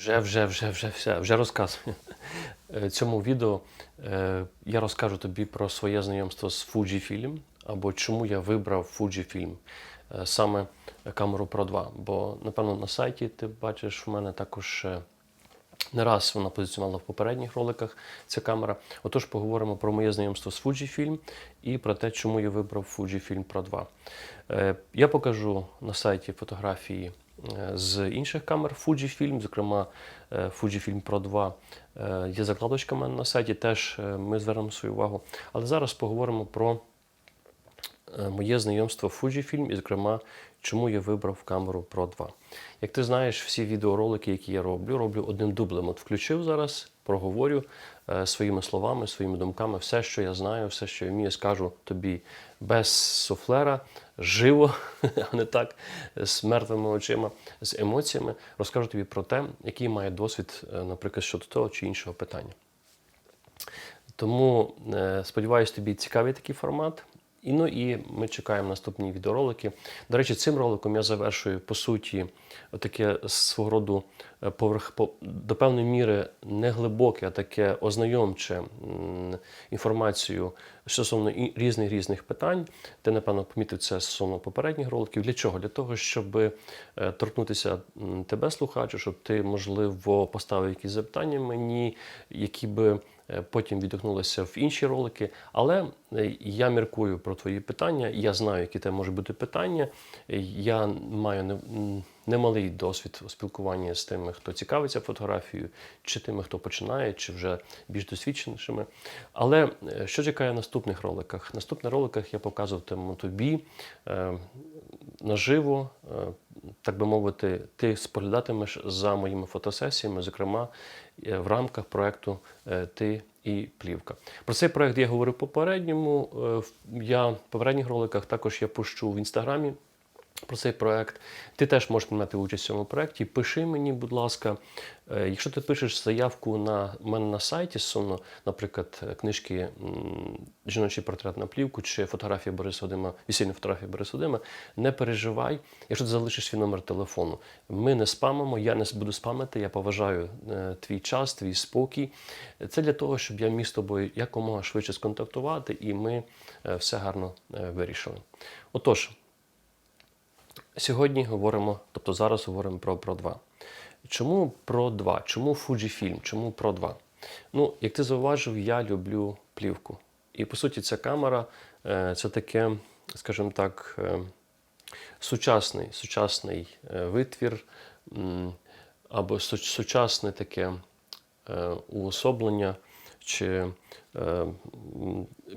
Вже, вже, вже, вже, все, вже розказую. Е, Цьому відео е, я розкажу тобі про своє знайомство з Fujifilm, або чому я вибрав Fujifilm, е, саме камеру Pro 2. Бо, напевно, на сайті ти бачиш в мене також. Не раз вона позиціонувала в попередніх роликах ця камера. Отож, поговоримо про моє знайомство з Fujifilm і про те, чому я вибрав Fujifilm Pro 2. Е, Я покажу на сайті фотографії з інших камер Fujifilm, зокрема е, Fujifilm Pro 2. Е, Є закладочка в мене на сайті, теж е, ми звернемо свою увагу. Але зараз поговоримо про моє знайомство Fujifilm і, зокрема, чому я вибрав камеру Pro 2. Як ти знаєш, всі відеоролики, які я роблю, роблю одним дублем. От включив зараз, проговорю своїми словами, своїми думками, все, що я знаю, все, що я вмію, скажу тобі без суфлера, живо, а не так, з мертвими очима, з емоціями. Розкажу тобі про те, який має досвід, е, наприклад, щодо того чи іншого питання. Тому е, сподіваюся, тобі цікавий такий формат. І ну і ми чекаємо наступні відеоролики. До речі, цим роликом я завершую по суті таке свого роду е, поверх по, до певної міри не глибоке, а таке ознайомче інформацію стосовно різних різних питань. Ти, напевно, помітив це стосовно попередніх роликів. Для чого? Для того, щоб е, торкнутися тебе, слухачу, щоб ти, можливо, поставив якісь запитання мені, які би потім відгукнулися в інші ролики. Але е, я міркую про твої питання, я знаю, які те можуть бути питання. Е, Я маю немалий досвід у спілкуванні з тими, хто цікавиться фотографією, чи тими, хто починає, чи вже більш досвідченішими. Але е, що чекає в наступних роликах? В наступних роликах я показуватиму тобі е, наживо, е, так би мовити, ти споглядатимеш за моїми фотосесіями, зокрема е, в рамках проекту е, Ти і плівка. Про цей проект я говорив попередньому. Я в попередніх роликах також я пущу в інстаграмі. Про цей проект. Ти теж можеш приймати участь в цьому проекті. Пиши мені, будь ласка. Е, Якщо ти пишеш заявку на мене на сайті стосовно, наприклад, книжки Жіночий портрет на плівку чи фотографія Бориса Вадима, весільна фотографія Бориса Вадима, не переживай, якщо ти залишиш свій номер телефону. Ми не спамимо, я не буду спамити, я поважаю е, твій час, твій спокій. Це для того, щоб я міг з тобою якомога швидше сконтактувати, і ми е, все гарно вирішили. Отож. Сьогодні говоримо, тобто зараз говоримо про Pro 2. Чому Pro 2? Чому Fujifilm? Чому Pro 2? Ну, як ти зауважив, я люблю плівку. І по суті, ця камера е, це таке, скажімо так, е, сучасний, сучасний е, витвір або сучасне таке уособлення чи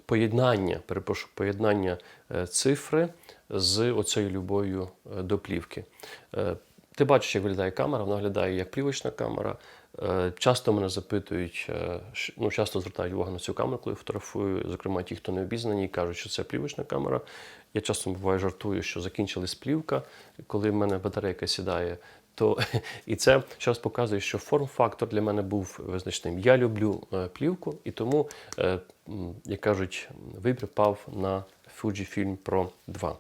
поєднання, перепрошую, поєднання цифри з оцею любов'ю е, до плівки. Е, Ти бачиш, як виглядає камера, вона виглядає як плівочна камера. Е, Часто мене запитують, ну часто звертають увагу на цю камеру, коли фотографую. Зокрема, ті, хто не обізнані, кажуть, що це плівочна камера. Я часто буває жартую, що закінчилась плівка, коли в мене батарейка сідає. То і це зараз показує, що форм-фактор для мене був визначним. Я люблю плівку, і тому, як кажуть, вибір пав на Fujifilm Pro 2.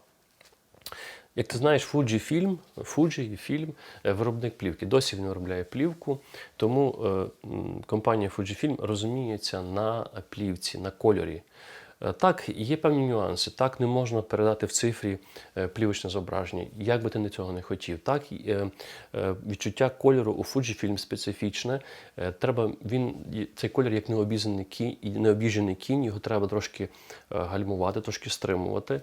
Як ти знаєш, Фуджі фільм, Фуджі фільм е, виробник плівки. Досі він виробляє плівку, тому е, компанія Fujifilm розуміється на плівці, на кольорі. Е, Так, є певні нюанси. Так не можна передати в цифрі е, плівочне зображення, як би ти не цього не хотів. Так, е, відчуття кольору у Fujifilm специфічне. Треба він цей колір як необізнаний кінь, необіжений кінь, його треба трошки гальмувати, трошки стримувати.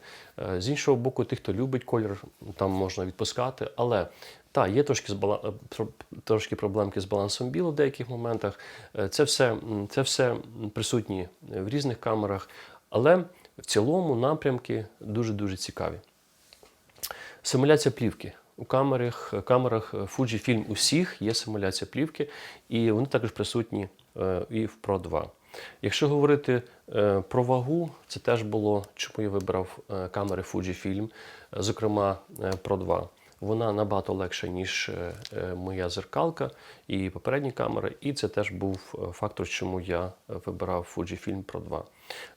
З іншого боку, тих, хто любить колір, там можна відпускати, але так, є трошки, е, трошки проблемки з балансом білу в деяких моментах. Е, Це все, це все присутні в різних камерах, але в цілому напрямки дуже-дуже цікаві. Симуляція плівки. У камерах, камерах Fujifilm усіх є симуляція плівки, і вони також присутні е, і в Pro 2. Якщо говорити е, про вагу, це теж було, чому я вибрав е, камери Fujifilm, е, зокрема е, Pro 2. Вона набагато легша, ніж е, е, моя зеркалка і попередні камери. І це теж був е, фактор, чому я вибирав Fujifilm Pro 2.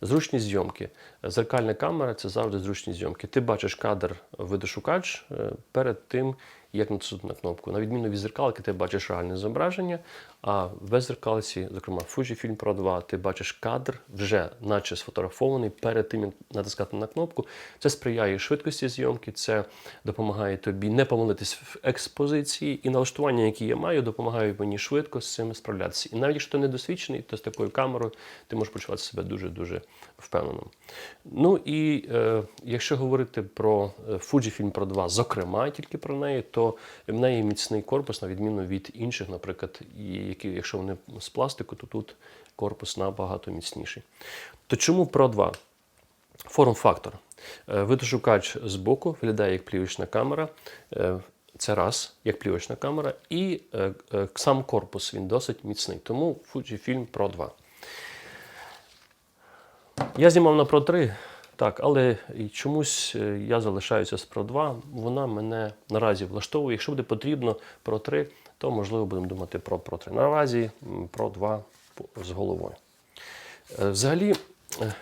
Зручні зйомки. Зеркальна камера це завжди зручні зйомки. Ти бачиш кадр видошукач перед тим, як натиснути на кнопку. На відміну від зеркалки, ти бачиш реальне зображення, а в зеркалці, зокрема Fujifilm Pro 2, ти бачиш кадр, вже наче сфотографований перед тим, як натискати на кнопку. Це сприяє швидкості зйомки, це допомагає тобі не помилитись в експозиції, і налаштування, які я маю, допомагають мені швидко з цим справлятися. І навіть якщо ти недосвідчений, то з такою камерою ти можеш почувати себе дуже-дуже впевненим. Ну і е, якщо говорити про е, Fujifilm Pro 2, зокрема тільки про неї, то в неї міцний корпус, на відміну від інших, наприклад, які, якщо вони з пластику, то тут корпус набагато міцніший. То чому Pro 2? Форм-фактор. Е, Видошукач збоку виглядає як плівочна камера. Е, Це раз, як плівочна камера, і е, сам корпус він досить міцний. Тому Fujifilm Pro 2. Я знімав на Pro 3, так, але чомусь е, я залишаюся з Pro 2. Вона мене наразі влаштовує. Якщо буде потрібно Pro 3, то можливо будемо думати про Pro 3. Наразі Pro 2 з головою. Е, Взагалі, е,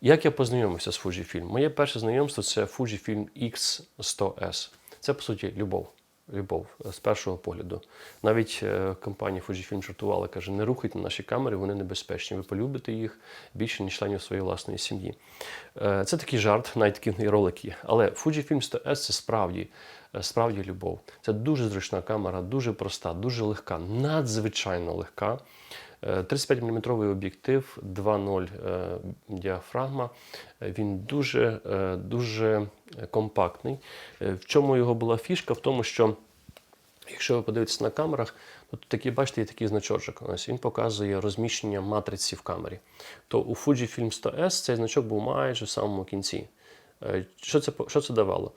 як я познайомився з Fujifilm? Моє перше знайомство це Fujifilm X100S. Це, по суті, любов. Любов е, з першого погляду. Навіть е, компанія Fujifilm жартувала, каже, не рухайте наші камери, вони небезпечні. Ви полюбите їх більше, ніж членів своєї власної сім'ї. Е, Це такий жарт, навіть такі ролики. Але Fujifilm 100S це справді, справді любов. Це дуже зручна камера, дуже проста, дуже легка, надзвичайно легка. Е, 35 мм об'єктив, 2.0 е, діафрагма. Він дуже, е, дуже компактний. Е, В чому його була фішка? В тому, що Якщо ви подивитесь на камерах, то такі, бачите, є такий значочок. Ось він показує розміщення матриці в камері. То у Fujifilm 100S цей значок був майже в самому кінці. Що це, що це давало?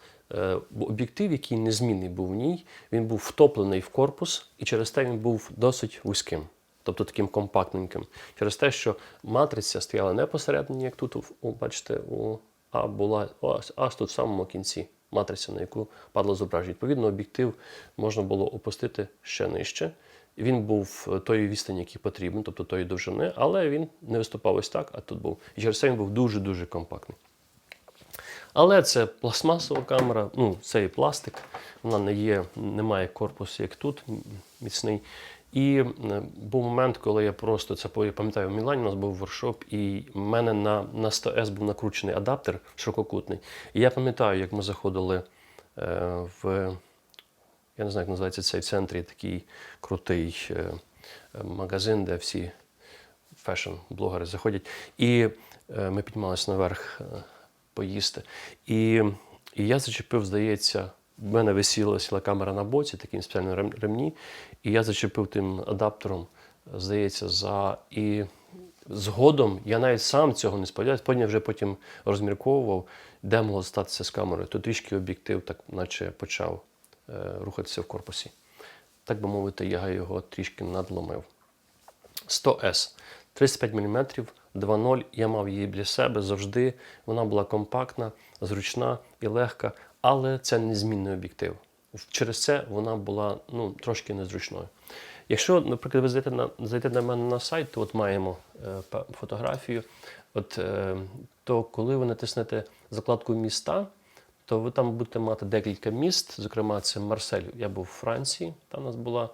Об'єктив, який незмінний був в ній, він був втоплений в корпус, і через те він був досить вузьким, тобто таким компактненьким. Через те, що матриця стояла не як тут, бачите, у, а була ось, аж тут в самому кінці матриця, на яку падало зображення. Відповідно, об'єктив можна було опустити ще нижче. Він був е, тої відстані, який потрібен, тобто тої довжини, але він не виступав ось так, а тут був. І через це він був дуже-дуже компактний. Але це пластмасова камера, ну, це і пластик, вона не є, не має корпусу, як тут, міцний. І е, був момент, коли я просто це я пам'ятаю, в Мілані у нас був воркшоп, і в мене на, на 100S був накручений адаптер ширококутний. І я пам'ятаю, як ми заходили е, в, я не знаю, як називається цей в центрі такий крутий е, магазин, де всі фешн-блогери заходять. І ми піднімалися наверх поїсти. І, і я зачепив, здається, в мене висіла, камера на боці, таким спеціальним рем- ремні, і я зачепив тим адаптером, здається, за. І згодом я навіть сам цього не сподіваюся, потім я вже потім розмірковував, де могло статися з камерою. То трішки об'єктив, так наче почав е, рухатися в корпусі. Так би мовити, я його трішки надломив. 100S 35 мм 2.0. Я мав її біля себе завжди. Вона була компактна, зручна і легка, але це незмінний об'єктив. Через це вона була ну, трошки незручною. Якщо, наприклад, ви зайдете на, зайдете на мене на сайт, то от маємо е, фотографію. От, е, то коли ви натиснете закладку міста, то ви там будете мати декілька міст. Зокрема, це Марсель. Я був у Франції, там у нас була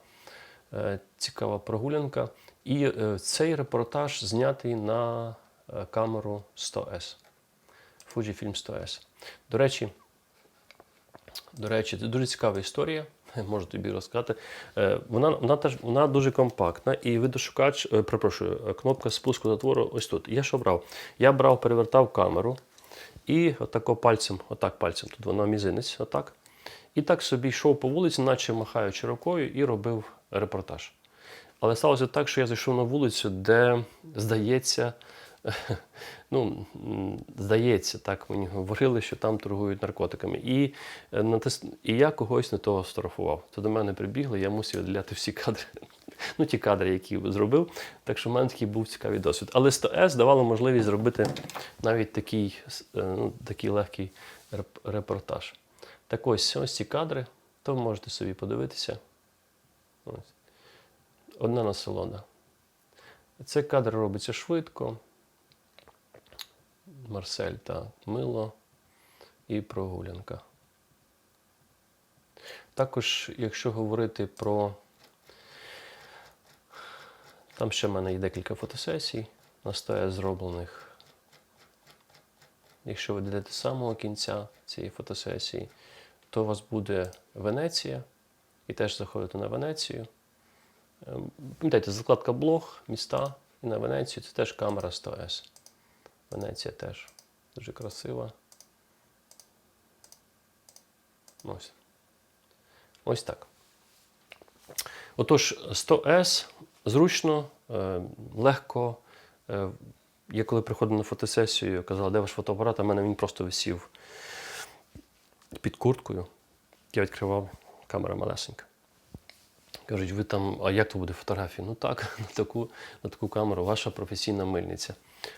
е, цікава прогулянка. І е, цей репортаж знятий на е, камеру 100S. Fujifilm 100S. До речі, до речі, це дуже цікава історія. Можу тобі розказати. Е, Вона, вона, теж, вона дуже компактна, і видошукач, е, перепрошую, е, кнопка спуску затвору ось тут. Я що брав? Я брав, перевертав камеру і отако пальцем, отак пальцем, тут вона мізинець, отак. І так собі йшов по вулиці, наче махаючи рукою, і робив репортаж. Але сталося так, що я зайшов на вулицю, де, здається, ну, здається, так мені говорили, що там торгують наркотиками. І, е, і я когось не того сфотографував. То до мене прибігли, я мусив відділяти всі кадри. Ну, ті кадри, які зробив. Так що в мене такий був цікавий досвід. Але 100S давало можливість зробити навіть такий, е, ну, такий легкий репортаж. Так ось, ось ці кадри, то ви можете собі подивитися. Ось. Одна насолода. Цей кадр робиться швидко. Марсель та мило і прогулянка. Також, якщо говорити про. Там ще в мене є декілька фотосесій на 100 зроблених. Якщо ви дійдете самого кінця цієї фотосесії, то у вас буде Венеція, і теж заходите на Венецію. Ем, Пам'ятаєте, закладка блог, міста і на Венецію це теж камера 100С. Венеція теж дуже красива. Ось. Ось так. Отож, 100С зручно, е, легко. Е, я коли приходив на фотосесію, казала, де ваш фотоапарат, а в мене він просто висів під курткою. Я відкривав, камера малесенька. Кажуть, ви там, а як то буде фотографія? Ну так, на таку, на таку камеру, ваша професійна мильниця.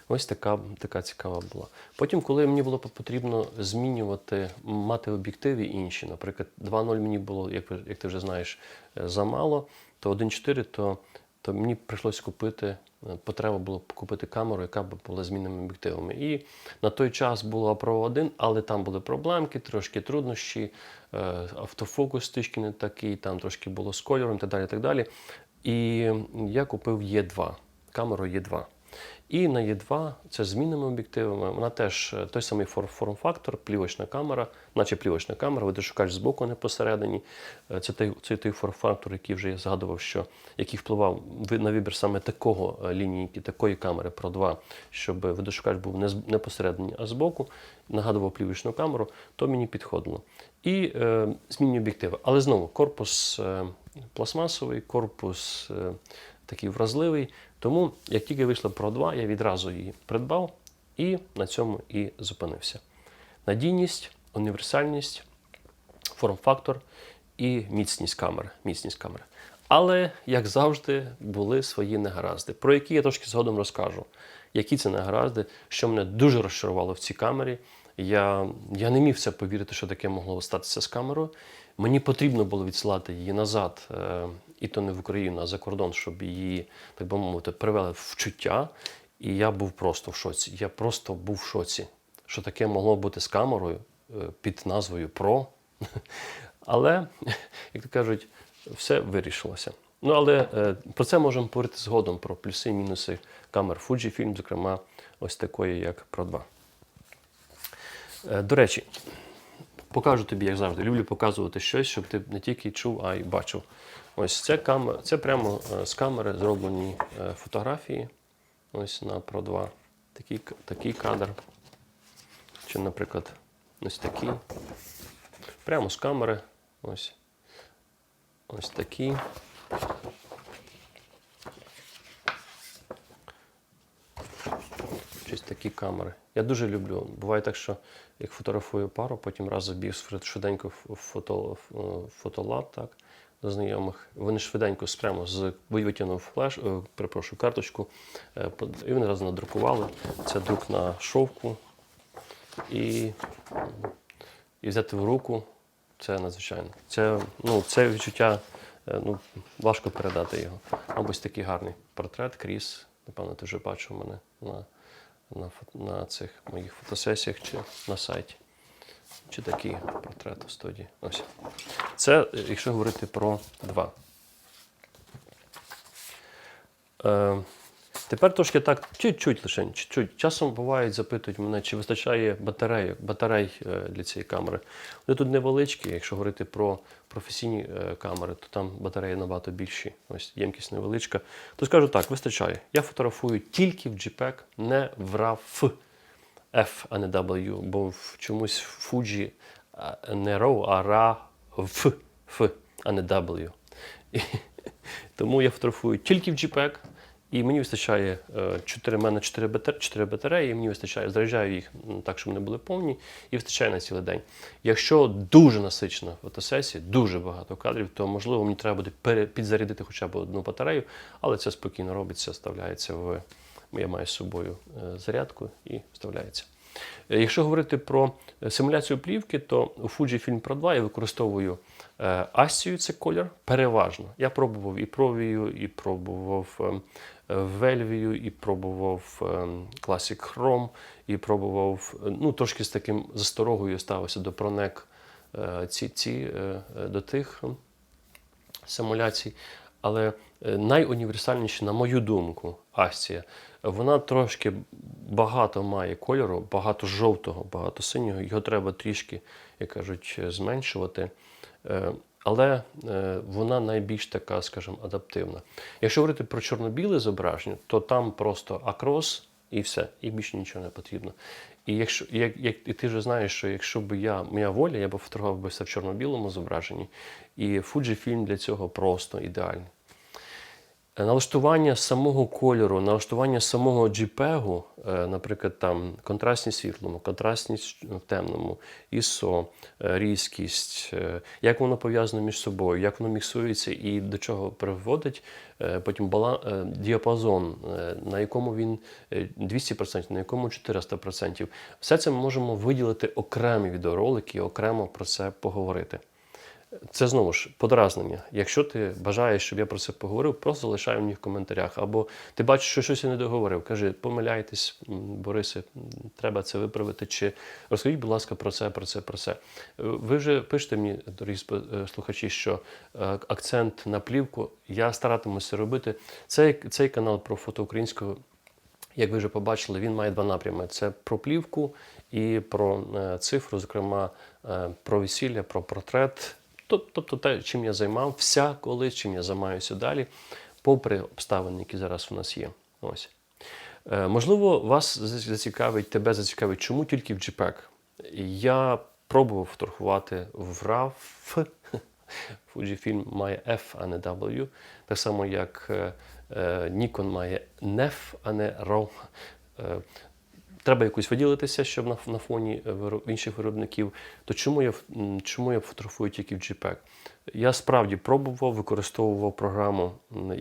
Ось така, така цікава була. Потім, коли мені було потрібно змінювати, мати об'єктиви інші, наприклад, 2.0 мені було, як, як ти вже знаєш, е, замало, то 1.4, то, то мені прийшлося купити, е, потреба було купити камеру, яка б була змінними об'єктивами. І на той час було Pro 1, але там були проблемки, трошки труднощі, е, автофокус трішки не такий, там трошки було з кольором так далі. Так далі. і я купив Е2, камеру Е2. І на Е2 це змінними об'єктивами. Вона теж е, той самий форм-фактор, плівочна камера, наче плівочна камера, видошукач з боку, а не посередині. Е, Це той, це той форм-фактор, який вже я згадував, що який впливав на вибір саме такого е, лінійки, такої камери Pro 2, щоб видошукач був не, не посередині, а збоку, нагадував плівочну камеру, то мені підходило. І е, змінні об'єктиви. Але знову корпус е, пластмасовий, корпус е, такий вразливий. Тому, як тільки вийшла Pro 2, я відразу її придбав і на цьому і зупинився. Надійність, універсальність, форм-фактор і міцність камери. Міцність камери. Але, як завжди, були свої негаразди, про які я трошки згодом розкажу. Які це негаразди, що мене дуже розчарувало в цій камері. Я, я не міг це повірити, що таке могло статися з камерою. Мені потрібно було відсилати її назад, е, і то не в Україну, а за кордон, щоб її, так би мовити, привели в чуття. І я був просто в шоці. Я просто був в шоці, що таке могло бути з камерою е, під назвою Pro. Але, як то кажуть, все вирішилося. Ну, але е, про це можемо говорити згодом, про плюси і мінуси камер Fujifilm, зокрема, ось такої, як Pro 2. Е, до речі, покажу тобі, як завжди. Люблю показувати щось, щоб ти не тільки чув, а й бачив. Ось це камера, це прямо е, з камери зроблені е, фотографії. Ось на Pro 2. Такий, такий кадр. Чи, наприклад, ось такий. Прямо з камери. Ось. Ось такі. Щось такі камери. Я дуже люблю. Буває так, що як фотографую пару, потім раз забіг швиденько в фото, в фотолаб, так, до знайомих. Вони швиденько з- прямо з витягнув флеш, е, перепрошую, карточку, е, і вони раз надрукували. Це друк на шовку. І, і взяти в руку це надзвичайно. Це, ну, це відчуття, е, ну, важко передати його. А ось такий гарний портрет, кріс. Напевно, ти вже бачив мене на, на, на цих моїх фотосесіях чи на сайті. Чи такий портрет у студії. Ось. Це, е, якщо говорити про два. Е, тепер трошки так, чуть-чуть лише, чуть-чуть. Часом бувають, запитують мене, чи вистачає батарей, батарей е, для цієї камери. Вони тут невеличкі, якщо говорити про професійні е, камери, то там батареї набагато більші. Ось ємкість невеличка. То скажу так, вистачає. Я фотографую тільки в JPEG, не в RAW. F, а не W, бо в чомусь Fuji не RAW, а RAW, F, а не W. І, тому я фотографую тільки в JPEG, і мені вистачає 4, в мене 4, батареї, 4 батареї, мені вистачає, заряджаю їх так, щоб вони були повні, і вистачає на цілий день. Якщо дуже насичена фотосесія, дуже багато кадрів, то можливо мені треба буде підзарядити хоча б одну батарею, але це спокійно робиться, вставляється в. Я маю з собою е, зарядку і вставляється. Е, Якщо говорити про е, симуляцію плівки, то у Fujifilm Pro 2 я використовую е, Асію, це колір, переважно. Я пробував і Провію, і пробував ем, е, Вельвію, і пробував ем, Classic Chrome, і пробував, е, ну, трошки з таким засторогою ставився до е, ці, ці е, е, до тих симуляцій. Але е, найуніверсальніше, на мою думку, акція. Вона трошки багато має кольору, багато жовтого, багато синього. Його треба трішки, як кажуть, е, зменшувати. Е, Але е, вона найбільш така, скажімо, адаптивна. Якщо говорити про чорно-біле зображення, то там просто акрос і все, і більше нічого не потрібно. І якщо як, як і ти вже знаєш, що якщо б я моя воля, я б фотографував би все в чорно-білому зображенні, і Fujifilm для цього просто ідеальний. Е, Налаштування самого кольору, налаштування самого JPEG, е, наприклад, там контрастність світлому, контрастність в темному, ISO, е, різкість, як воно пов'язано між собою, як воно міксується і до чого приводить, потім бала, діапазон, на якому він е, 200%, на якому 400%. Все це ми можемо виділити окремі відеоролики окремо про це поговорити. Це знову ж подразнення. Якщо ти бажаєш, щоб я про це поговорив, просто залишай мені в коментарях. Або ти бачиш, що щось я не договорив. Кажи, помиляйтесь, Борисе, треба це виправити. Чи розкажіть, будь ласка, про це, про це, про це. Е, Ви вже пишете мені, дорогі е, слухачі, що е, акцент на плівку. Я старатимуся робити. Цей, цей канал про фото українського як ви вже побачили, він має два напрями: це про плівку і про цифру, зокрема про весілля, про портрет. Тоб- Тобто те, чим я займався колись, чим я займаюся далі, попри обставини, які зараз у нас є. Ось. Е, Можливо, вас зацікавить, тебе зацікавить, чому тільки в JPEG. Я пробував фотографувати в RAW. Fujifilm має F, а не W. Так само, як е, е, Nikon має NEF, а не RAW. Треба якось виділитися, щоб на, на фоні е, інших виробників. То чому я, чому я фотографую тільки в JPEG? Я справді пробував, використовував програму,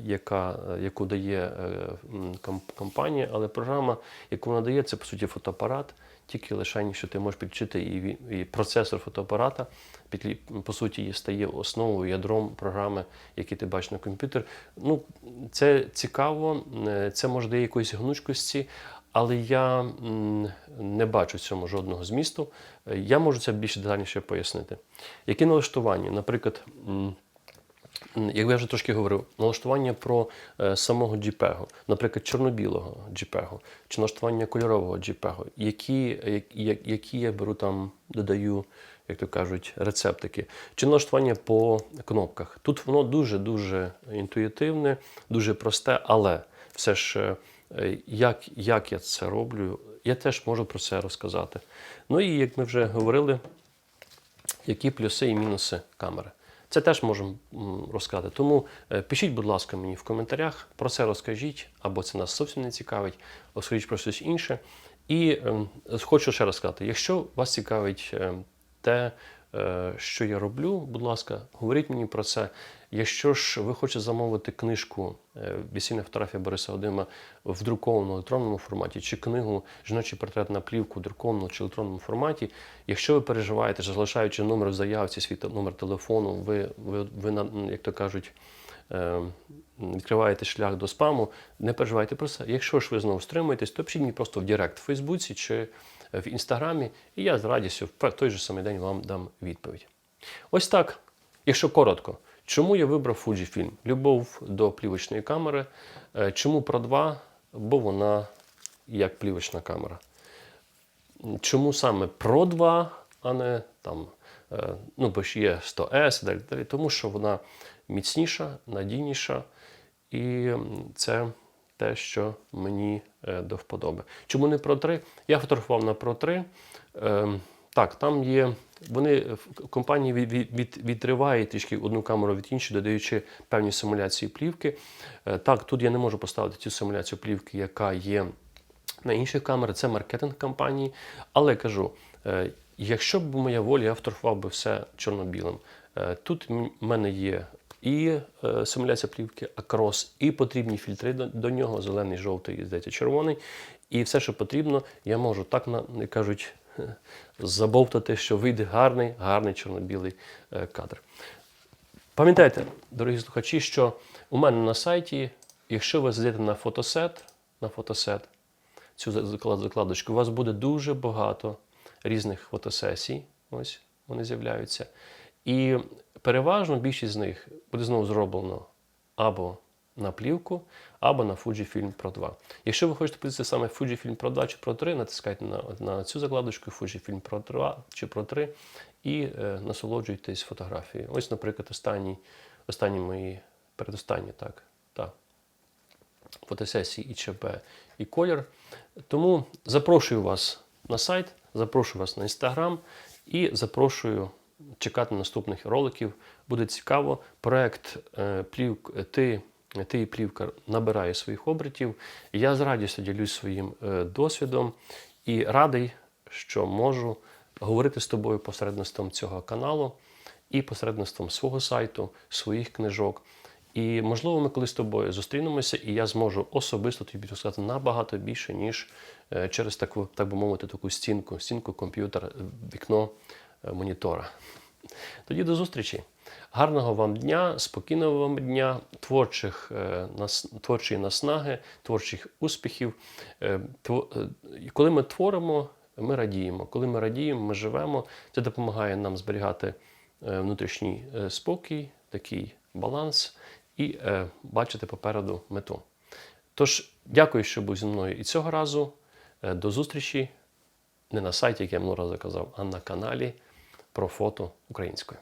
яка, е, яку дає е, компанія, але програма, яку вона дає, це по суті фотоапарат, тільки лише що ти можеш підключити і, і процесор фотоапарата, підлі- по суті, стає основою, ядром програми, які ти бачиш на комп'ютер. Ну, це цікаво, це може дає якоїсь гнучкості, але я не бачу цьому жодного змісту. Е, Я можу це більш детальніше пояснити. Які налаштування? Наприклад, як я вже трошки говорив, налаштування про е, самого JPEG, наприклад, чорно-білого JPEG, чи налаштування кольорового JPEG, які, як- як- які я беру там, додаю, як то кажуть, рецептики, чи налаштування по кнопках. Тут воно дуже-дуже інтуїтивне, дуже просте, але все ж. Е, Як, як я це роблю, я теж можу про це розказати. Ну і як ми вже говорили, які плюси і мінуси камери. Це теж можемо розказати. Тому е, пишіть, будь ласка, мені в коментарях, про це розкажіть, або це нас зовсім не цікавить, розкажіть про щось інше. І ем, хочу ще раз сказати: якщо вас цікавить ем, те, е, що я роблю, будь ласка, говоріть мені про це. Якщо ж ви хочете замовити книжку е, Весільна фотографія Бориса Одима в друкованому електронному форматі, чи книгу Жіночий портрет на плівку в друкованому чи електронному форматі, якщо ви переживаєте, що залишаючи номер в заявці, свій номер телефону, ви, ви, ви як то кажуть, е, відкриваєте шлях до спаму, не переживайте про це. Якщо ж ви знову стримуєтесь, то пишіть мені просто в Директ в Фейсбуці чи в Інстаграмі, і я з радістю в той же самий день вам дам відповідь. Ось так, якщо коротко. Чому я вибрав Fujifilm? Любов до плівочної камери. Е, Чому Pro 2? Бо вона як плівочна камера. Чому саме Pro 2, а не там, е, ну, бо ж є 100S і так далі? Тому що вона міцніша, надійніша, і це те, що мені е, до вподоби. Чому не Pro 3? Я фотографував на Pro 3. Так, там є. Вони в компанії від, від, трішки одну камеру від іншої, додаючи певні симуляції плівки. Е, Так, тут я не можу поставити цю симуляцію плівки, яка є на інших камерах. Це маркетинг компанії. Але кажу, е, якщо б моя воля, я фотографував би все чорно-білим. Е, Тут в мене є і симуляція плівки, акрос, і потрібні фільтри до, до нього: зелений, жовтий, здається, червоний. І все, що потрібно, я можу так на кажуть, забовтати, що вийде гарний, гарний чорно-білий е, кадр. Пам'ятайте, дорогі слухачі, що у мене на сайті, якщо ви зайдете на фотосет, на фотосет, цю закладочку, у вас буде дуже багато різних фотосесій. Ось вони з'являються. І переважно більшість з них буде знову зроблено або на плівку, або на Fujifilm Pro 2. Якщо ви хочете подивитися саме Fujifilm Pro 2 чи Pro 3, натискайте на, на цю закладочку Fujifilm Pro 2 чи Pro 3 і е, насолоджуйтесь фотографією. Ось, наприклад, останні, останні мої, передостанні, так, так, фотосесії ІЧБ і колір. Тому запрошую вас на сайт, запрошую вас на інстаграм і запрошую чекати наступних роликів. Буде цікаво. Проект е, плівк, ти, ти і плівка набирає своїх обертів. Я з радістю ділюсь своїм е, досвідом і радий, що можу говорити з тобою посередництвом цього каналу і посередництвом свого сайту, своїх книжок. І можливо, ми колись з тобою зустрінемося, і я зможу особисто тобі розказати набагато більше, ніж е, через таку, так би мовити, таку стінку, стінку комп'ютер, е, вікно монітора. Тоді до зустрічі. Гарного вам дня, спокійного вам дня, творчих, е, творчої наснаги, творчих успіхів. Е, е, Коли ми творимо, ми радіємо. Коли ми радіємо, ми живемо. Це допомагає нам зберігати внутрішній спокій, такий баланс і бачити попереду мету. Тож, дякую, що був зі мною і цього разу. До зустрічі не на сайті, як я минулого разу казав, а на каналі про фото українською.